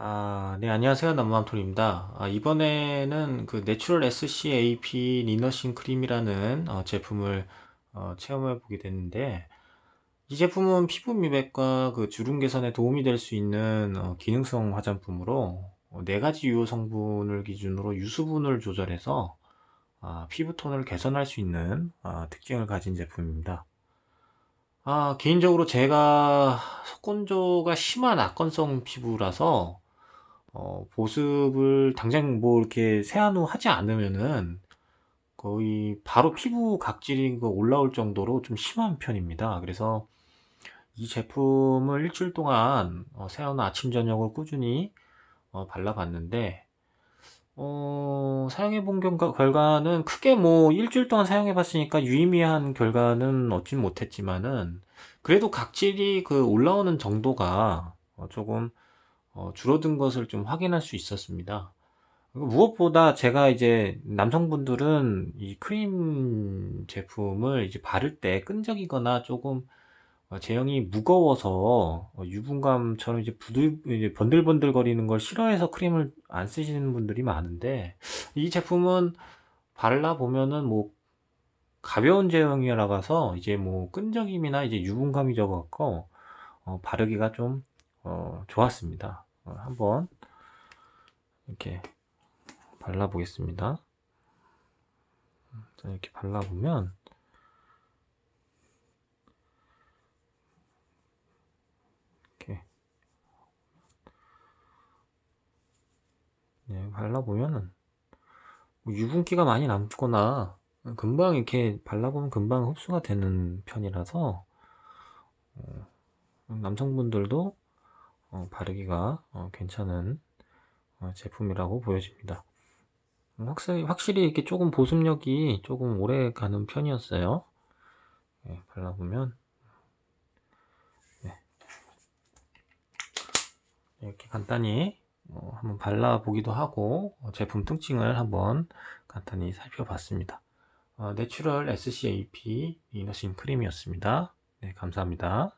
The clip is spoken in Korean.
아, 네, 안녕하세요. 남맘톨입니다. 아, 이번에는 그 내추럴 SCAP 리너싱 크림이라는 어, 제품을 어, 체험해 보게 됐는데, 이 제품은 피부 미백과 그 주름 개선에 도움이 될 수 있는 어, 기능성 화장품으로 어, 네 가지 유효 성분을 기준으로 유수분을 조절해서 아, 피부 톤을 개선할 수 있는 아, 특징을 가진 제품입니다. 아, 개인적으로 제가 속건조가 심한 악건성 피부라서 어, 보습을 당장 뭐 이렇게 세안 후 하지 않으면은 거의 바로 피부 각질이 그 올라올 정도로 좀 심한 편입니다. 그래서 이 제품을 일주일 동안 어, 세안 후 아침 저녁을 꾸준히 어, 발라봤는데 어, 사용해 본 결과는 크게 뭐 일주일 동안 사용해 봤으니까 유의미한 결과는 얻진 못했지만은 그래도 각질이 그 올라오는 정도가 어, 조금 어, 줄어든 것을 좀 확인할 수 있었습니다. 무엇보다 제가 이제 남성분들은 이 크림 제품을 이제 바를 때 끈적이거나 조금 어, 제형이 무거워서 어, 유분감처럼 이제 부들 이제 번들번들거리는 걸 싫어해서 크림을 안 쓰시는 분들이 많은데 이 제품은 발라 보면은 뭐 가벼운 제형이라서 이제 뭐 끈적임이나 이제 유분감이 적었고 어, 바르기가 좀 어, 좋았습니다. 어, 한번 이렇게 발라 보겠습니다. 이렇게 발라 보면 이렇게 네, 발라 보면은 뭐 유분기가 많이 남거나 금방 이렇게 발라보면 금방 흡수가 되는 편이라서 어, 남성분들도 어, 바르기가 어, 괜찮은 어, 제품이라고 보여집니다. 확실히, 확실히 이렇게 조금 보습력이 조금 오래 가는 편이었어요. 네, 발라보면 네. 이렇게 간단히 어, 한번 발라보기도 하고 어, 제품 특징을 한번 간단히 살펴봤습니다. 어, 내추럴 SCAP 이너싱 크림이었습니다. 네, 감사합니다.